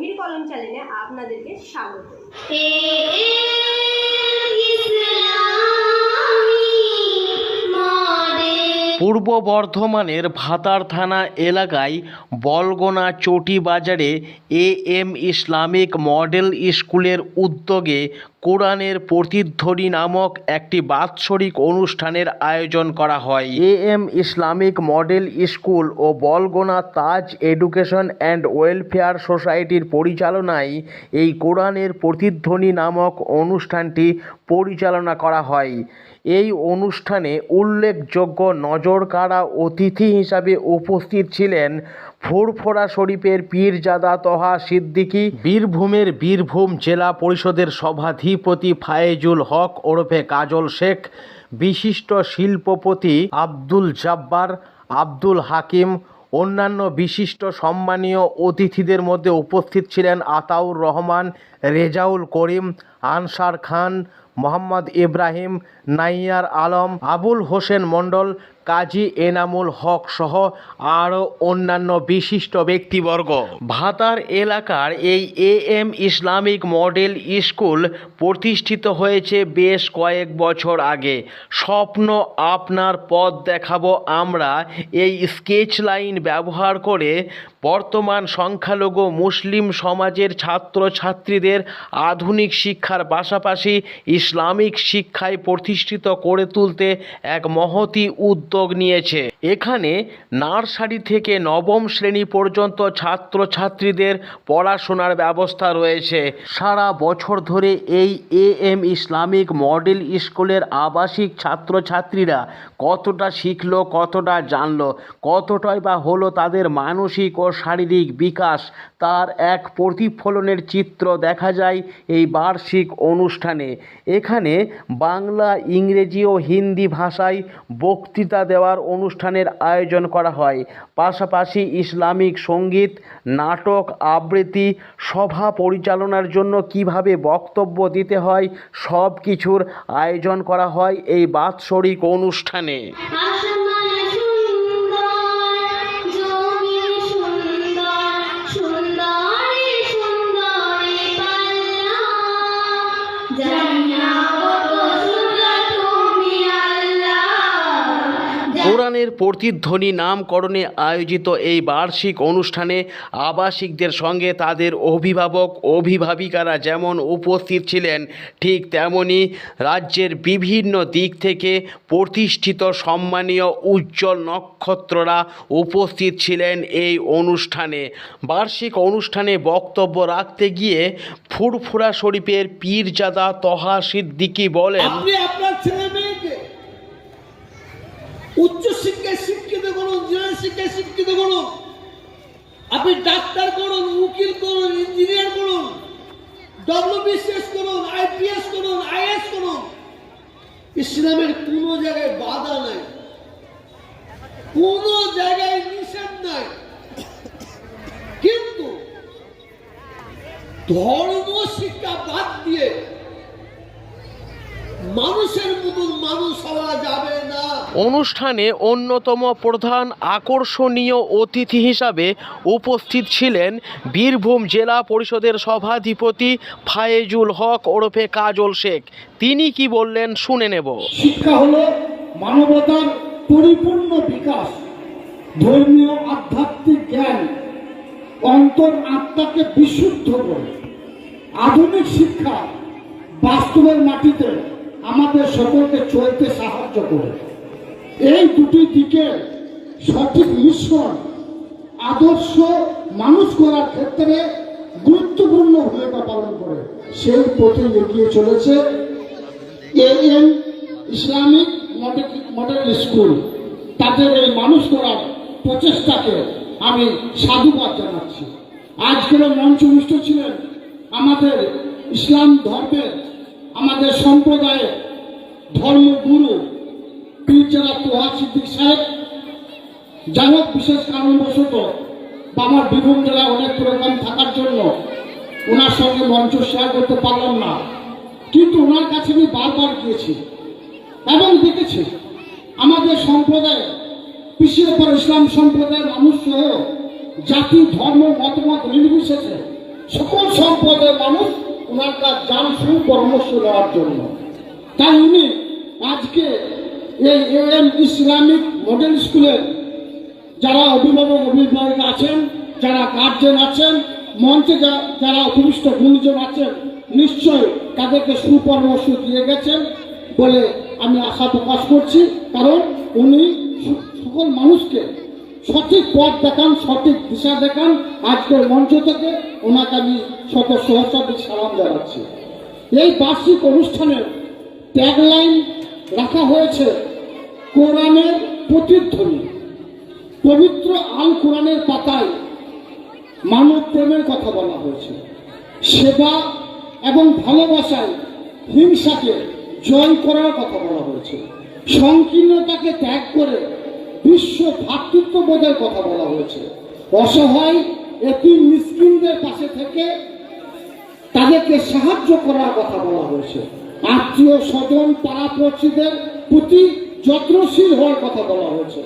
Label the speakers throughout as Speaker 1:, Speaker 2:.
Speaker 1: বহির কলম চ্যানেলে আপনাদেরকে স্বাগত।
Speaker 2: পূর্ব বর্ধমানের ভাতার থানা এলাকায় বলগোনা চটি বাজারে এ এম ইসলামিক মডেল স্কুলের উদ্যোগে কোরআনের প্রতিধ্বনি নামক একটি বাৎসরিক অনুষ্ঠানের আয়োজন করা হয়। A M Islamic model school O Balgona Taj education and welfare সোসাইটির পরিচালনায় এই কোরআনের প্রতিধ্বনি নামক অনুষ্ঠানটি পরিচালনা করা হয়। এই অনুষ্ঠানে উল্লেখযোগ্য নজরকাড়া অতিথি হিসাবে উপস্থিত ছিলেন ফুরফোরা শরীফের পীরজাদা তহা সিদ্দিকী, বীরভূমের বীরভূম জেলা পরিষদের সভাধিপতি ফায়েজুল হক ওরফে কাজল শেখ, বিশিষ্ট শিল্পপতি আব্দুল জব্বার, আব্দুল হাকিম, অন্যান্য বিশিষ্ট সম্মানীয় অতিথিদের মধ্যে উপস্থিত ছিলেন আতাউর রহমান, রেজাউল করিম, আনসার খান মোহাম্মদ ইব্রাহিম নাইয়ার আলম আবুল হোসেন মণ্ডল কাজী এনামুল হক সহ আরও অন্যান্য বিশিষ্ট ব্যক্তিবর্গ। ভাতার এলাকার এই A M Islamic model school প্রতিষ্ঠিত হয়েছে বেশ কয়েক বছর আগে। স্বপ্ন আপনার পথ দেখাবো আমরা। এই স্কেচ লাইন ব্যবহার করে বর্তমান সংখ্যালঘু মুসলিম সমাজের ছাত্রছাত্রীদের আধুনিক শিক্ষার পাশাপাশি ইসলামিক শিক্ষায় প্রতিষ্ঠিত করে তুলতে এক মহতি উদ্যোগ নিয়েছে। এখানে নার্সারি থেকে নবম শ্রেণি পর্যন্ত ছাত্রছাত্রীদের পড়াশোনার ব্যবস্থা রয়েছে। সারা বছর ধরে এই এ এম ইসলামিক মডেল স্কুলের আবাসিক ছাত্রছাত্রীরা কতটা শিখলো, কতটা জানলো, কতটাই বা হলো তাদের মানসিক ও শারীরিক বিকাশ, তার এক প্রতিফলনের চিত্র দেখা যায় এই বার্ষিক অনুষ্ঠানে। এখানে বাংলা, ইংরেজি ও হিন্দি ভাষায় বক্তৃতা দেওয়ার অনুষ্ঠানের আয়োজন করা হয়। পাশাপাশি ইসলামিক সংগীত, নাটক, আবৃত্তি, সভা পরিচালনার জন্য কীভাবে বক্তব্য দিতে হয় সব কিছুর আয়োজন করা হয় এই বাৎসরিক অনুষ্ঠানে। কোরআনের প্রতিধ্বনি নামকরণে আয়োজিত এই বার্ষিক অনুষ্ঠানে আবাসিকদের সঙ্গে তাদের অভিভাবক, অভিভাবিকারা যেমন উপস্থিত ছিলেন, ঠিক তেমনি রাজ্যের বিভিন্ন দিক থেকে প্রতিষ্ঠিত সম্মানীয় উজ্জ্বল নক্ষত্ররা উপস্থিত ছিলেন এই অনুষ্ঠানে। বার্ষিক অনুষ্ঠানে বক্তব্য রাখতে গিয়ে ফুরফুরা শরীফের পীরজাদা তহা সিদ্দিকী বলেন,
Speaker 3: আপনি আপনার উচ্চ শিক্ষায় শিক্ষিত করুন জেনারেল শিক্ষায় শিক্ষিত করুন। আপনি ডাক্তার করুন, উকিল করুন, ইঞ্জিনিয়ার করুন, ডব্লিউবিসিএস করুন, আইপিএস করুন, আইএস করুন। ইসলামের কোনো জায়গায় বাধা নাই। কোনো জায়গায় নিষেধ নাই। কিন্তু ধর্ম শিক্ষা বাদ দিয়ে মানুষের মতন মানুষ হওয়া যাবে না।
Speaker 2: অনুষ্ঠানে অন্যতম প্রধান আকর্ষণীয় অতিথি হিসাবে উপস্থিত ছিলেন বীরভূম জেলা পরিষদের সভাধিপতি ফায়েজুল হক ওরফে কাজল শেখ। তিনি কি বললেন শুনে নেব।
Speaker 4: শিক্ষা হলো মানবতার পরিপূর্ণ বিকাশ। ধর্মীয় আধ্যাত্মিক জ্ঞান অন্তর আত্মাকে বিশুদ্ধ করে। আধুনিক শিক্ষা বাস্তবের মাটিতে আমাদের সকলকে চলতে সাহায্য করে। এই দুটি দিকে সঠিক মিশ্রণ, আদর্শ মানুষ করার ক্ষেত্রে গুরুত্বপূর্ণ ভূমিকা পালন করে। সেই পথে এগিয়ে চলেছে A M Islamic model school. তাদের এই মানুষ করার প্রচেষ্টাকে আমি সাধুবাদ জানাচ্ছি। আজকের মঞ্চভূষ্ট ছিলেন আমাদের ইসলাম ধর্মের আমাদের সম্প্রদায়ের ধর্মগুরু পীরজারা তোহা সিদ্দিক সাহেব। যাই হোক, বিশেষ কারণবশত আমার বীরভূম জেলায় অনেক প্রোগ্রাম থাকার জন্য ওনার সঙ্গে মঞ্চ শেয়ার করতে পারলাম না। কিন্তু ওনার কাছে আমি বারবার গিয়েছি এবং দেখেছি আমাদের সম্প্রদায় পিছিয়ে পড়া ইসলাম সম্প্রদায়ের মানুষ সহ জাতি, ধর্ম মতামত নির্বিশেষে সকল সম্প্রদায়ের মানুষ ওনার যান শুরু পরামর্শ দেওয়ার জন্য। তাই উনি আজকে এই এম ইসলামিক মডেল স্কুলের যারা অভিভাবক, অভিভাবিকা আছেন, যারা গার্জেন আছেন, মঞ্চে যারা উপবিষ্ট গুণীজন আছেন নিশ্চয় তাদেরকে সুপরামর্শ দিয়ে গেছেন বলে আমি আশা প্রকাশ করছি। কারণ উনি সকল মানুষকে সঠিক পথ দেখান, সঠিক দিশা দেখান। আজকের মঞ্চ থেকে ওনাকে আমি শত সহস্রাধিক সালাম জানাচ্ছি। এই বার্ষিক অনুষ্ঠানের ট্যাগলাইন রাখা হয়েছে, কোরআনের প্রতিধ্বনি। পবিত্র আল কোরআনের পাতায় মানব প্রেমের কথা বলা হয়েছে। সেবা এবং ভালোবাসায় হিংসাকে জয় করার কথা বলা হয়েছে। সংকীর্ণতাকে ত্যাগ করে বিশ্ব ভ্রাতৃত্ববোধের কথা বলা হয়েছে। অসহায় এটি মিসকিনদের পাশে থেকে তাদেরকে সাহায্য করার কথা বলা হয়েছে। আত্মীয় স্বজন, পাড়াপড়শিদের প্রতি যত্নশীল হওয়ার কথা বলা হয়েছে।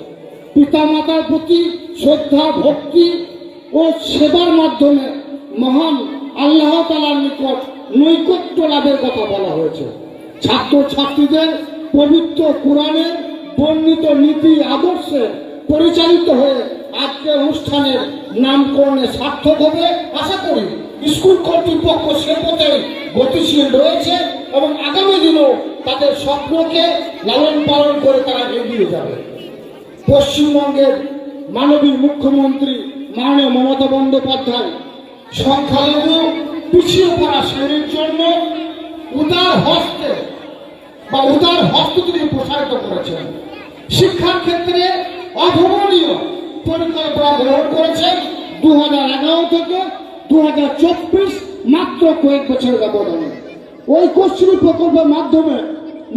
Speaker 4: পিতামাতার প্রতি শ্রদ্ধা, ভক্তি ও সেবার মাধ্যমে মহান আল্লাহ তালার নিকট নৈকট্য লাভের কথা বলা হয়েছে। ছাত্র ছাত্রীদের পবিত্র কোরআনের বর্ণিত নীতি আদর্শে পরিচালিত হয়ে আজকের অনুষ্ঠানের নামকরণে সার্থক হবে, আশা করি স্কুল কর্তৃপক্ষ সে পথে গতিশীল রয়েছে এবং আগামী দিনেও তাদের স্বপ্নকে লালন পালন করে তারা এগিয়ে যাবে। পশ্চিমবঙ্গের মাননীয় মুখ্যমন্ত্রী মাননীয় মমতা বন্দ্যোপাধ্যায় সংখ্যালঘু পিছিয়ে পড়া শ্রেণির জন্য উদার হস্তে বা উদার হস্ত তিনি প্রসারিত করেছেন। শিক্ষার ক্ষেত্রে অভাবনীয় পরিকল্পনা গ্রহণ করেছেন দু থেকে দু হাজার চব্বিশ মাত্র কয়েক বছরের ব্যবধানে। ওই কস্তুরী প্রকল্পের মাধ্যমে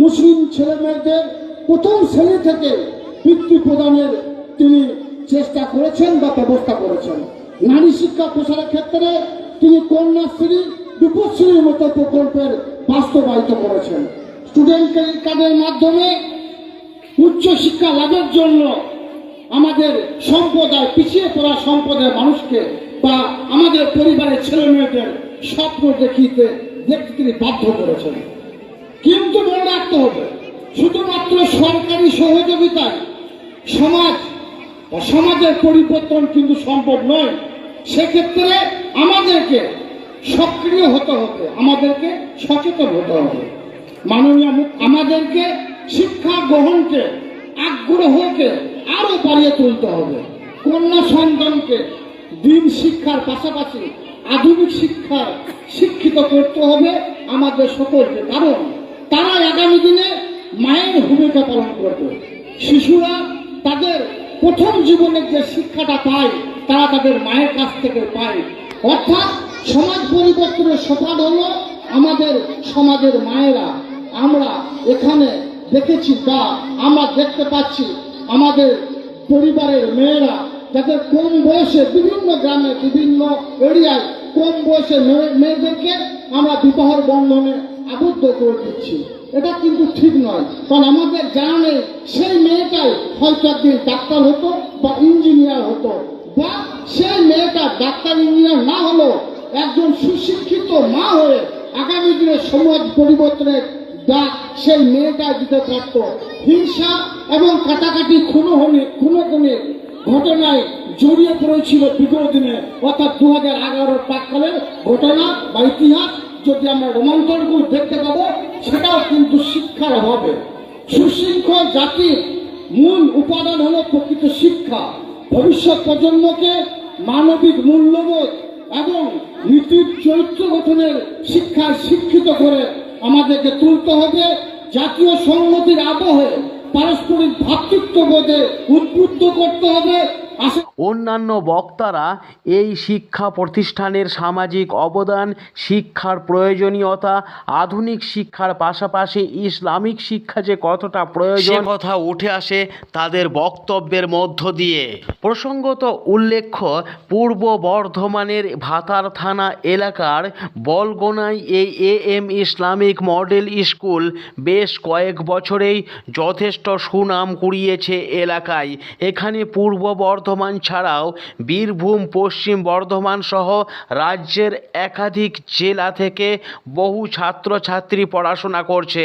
Speaker 4: মুসলিম ছেলে মেয়েদের প্রথম শ্রেণি থেকে বৃত্তি প্রদানের তিনি চেষ্টা করেছেন বা ব্যবস্থা করেছেন। নারী শিক্ষা প্রসারের ক্ষেত্রে তিনি কন্যাশ্রী রূপশ্রীর মতো প্রকল্পের বাস্তবায়িত করেছেন। স্টুডেন্ট ক্রেডিট কার্ডের মাধ্যমে উচ্চ শিক্ষা লাভের জন্য আমাদের সম্প্রদায়, পিছিয়ে পড়া সম্প্রদায়ের মানুষকে বা আমাদের পরিবারের ছেলে মেয়েদের স্বপ্ন দেখিতে, দেখতে তিনি বাধ্য করেছেন। কিন্তু মনে রাখতে হবে, শুধুমাত্র সরকারি সহযোগিতায় সমাজ বা সমাজের পরিবর্তন কিন্তু সম্ভব নয়। সেক্ষেত্রে আমাদেরকে সক্রিয় হতে হবে, আমাদেরকে সচেতন হতে হবে। মাননীয় আমাদেরকে শিক্ষা গ্রহণকে, আগ্রহকে আরও বাড়িয়ে তুলতে হবে। কন্যা সন্তানকে দিন শিক্ষার পাশাপাশি আধুনিক শিক্ষার শিক্ষিত করতে হবে আমাদের সকলকে। কারণ তারা আগামী দিনে মায়ের ভূমিকা পালন করবে। শিশুরা তাদের প্রথম জীবনের যে শিক্ষাটা পায়, তারা তাদের মায়ের কাছ থেকে পায়। অর্থাৎ সমাজ পরিবর্তনের সোপান হলো আমাদের সমাজের মায়েরা। আমরা এখানে দেখেছি বা আমরা দেখতে পাচ্ছি আমাদের পরিবারের মেয়েরা যাদের কম বয়সে বিভিন্ন গ্রামে বিভিন্ন এরিয়ায় কম বয়সে মেয়ে- মেয়েদেরকে আমরা বিবাহের বন্ধনে আবদ্ধ করে দিচ্ছি। এটা কিন্তু ঠিক নয়। কারণ আমাদের জানা নেই সেই মেয়েটাই হয়তো একদিন ডাক্তার হতো বা ইঞ্জিনিয়ার হতো বা সেই মেয়েটা ডাক্তার, ইঞ্জিনিয়ার না হলেও একজন সুশিক্ষিত মা হয়ে আগামী দিনে সমাজ পরিবর্তনের ডাক সেই মেয়েটা দিতে পারত হিংসা এবং কাটাকাটি খুনোহনি খুনোখুনির ঘটনায় জড়িয়ে পড়েছিল বিগত দিনে। অর্থাৎ দু হাজার এগারোর প্রাককালের ঘটনা বা ইতিহাস যদি আমরা রোমাঞ্চনগুলো দেখতে পাবো, সেটাও কিন্তু শিক্ষার অভাবে। সুশৃঙ্খল জাতির মূল উপাদান হলো প্রকৃত শিক্ষা। ভবিষ্যৎ প্রজন্মকে মানবিক মূল্যবোধ এবং নীতির চরিত্র গঠনের শিক্ষায় শিক্ষিত করে আমাদেরকে তুলতে হবে জাতীয় সংহতির আবহে পারস্পরিক ভ্রাতৃত্ববোধে উদ্বুদ্ধ করতে হবে।
Speaker 2: অন্যান্য বক্তারা এই শিক্ষা প্রতিষ্ঠানের সামাজিক অবদান শিক্ষার প্রয়োজনীয়তা আধুনিক শিক্ষার পাশাপাশি ইসলামিক শিক্ষা যে কতটা প্রয়োজন কথা উঠে আসে তাদের বক্তব্যের মধ্য দিয়ে। প্রসঙ্গত উল্লেখ্য পূর্ব বর্ধমানের ভাতার থানা এলাকার বলগোনায় এই A M Islamic model school বেশ কয়েক বছরেই যথেষ্ট সুনাম কুড়িয়েছে এলাকায়। এখানে পূর্ব বর্ধমান বর্ধমান ছাড়াও বীরভূম, পশ্চিম বর্ধমান সহ রাজ্যের একাধিক জেলা থেকে বহু ছাত্রছাত্রী পড়াশোনা করছে।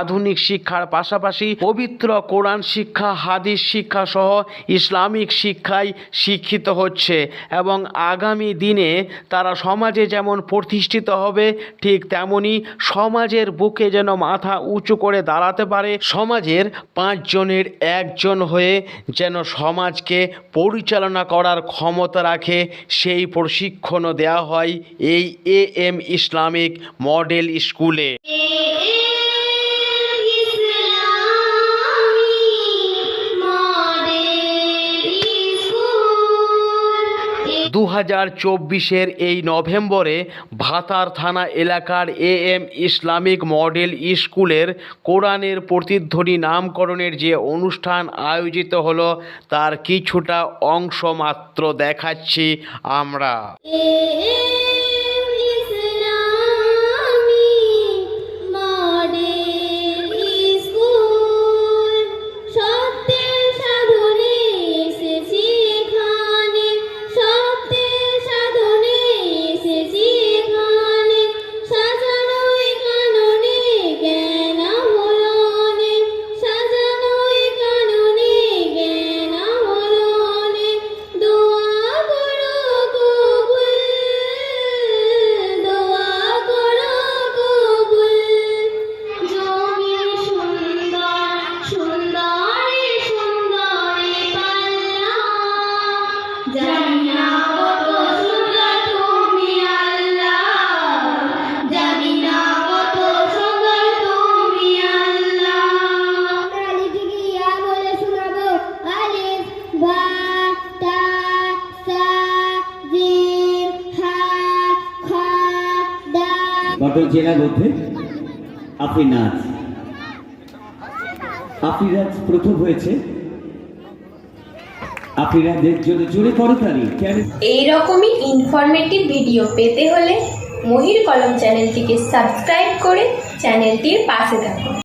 Speaker 2: আধুনিক শিক্ষার পাশাপাশি পবিত্র কোরআন শিক্ষা, হাদিস শিক্ষা সহ ইসলামিক শিক্ষায় শিক্ষিত হচ্ছে এবং আগামী দিনে তারা সমাজে যেমন প্রতিষ্ঠিত হবে, ঠিক তেমনি সমাজের বুকে যেন মাথা উঁচু করে দাঁড়াতে পারে, সমাজের পাঁচজনের একজন হয়ে যেন সমাজকে পরিচালনা করার ক্ষমতা রাখে সেই প্রশিক্ষণও দেওয়া হয় এই এ এম ইসলামিক মডেল স্কুলে। দু হাজার চব্বিশের এই নভেম্বরে ভাতার থানা এলাকার এ এম ইসলামিক মডেল স্কুলের কোরআনের প্রতিধ্বনি নামকরণের যে অনুষ্ঠান আয়োজিত হলো, তার কিছুটা অংশ মাত্র দেখাচ্ছি আমরা।
Speaker 5: ঘটক জেলার মধ্যে আফিনাজ আফিরাজ প্রথম হয়েছে। আফিরাজের জন্য জোরে করতালি কেন
Speaker 6: এই রকমই ইনফরমেটিভ ভিডিও পেতে হলে মহির কলম চ্যানেলটিকে সাবস্ক্রাইব করে চ্যানেলটির পাশে থাকুন।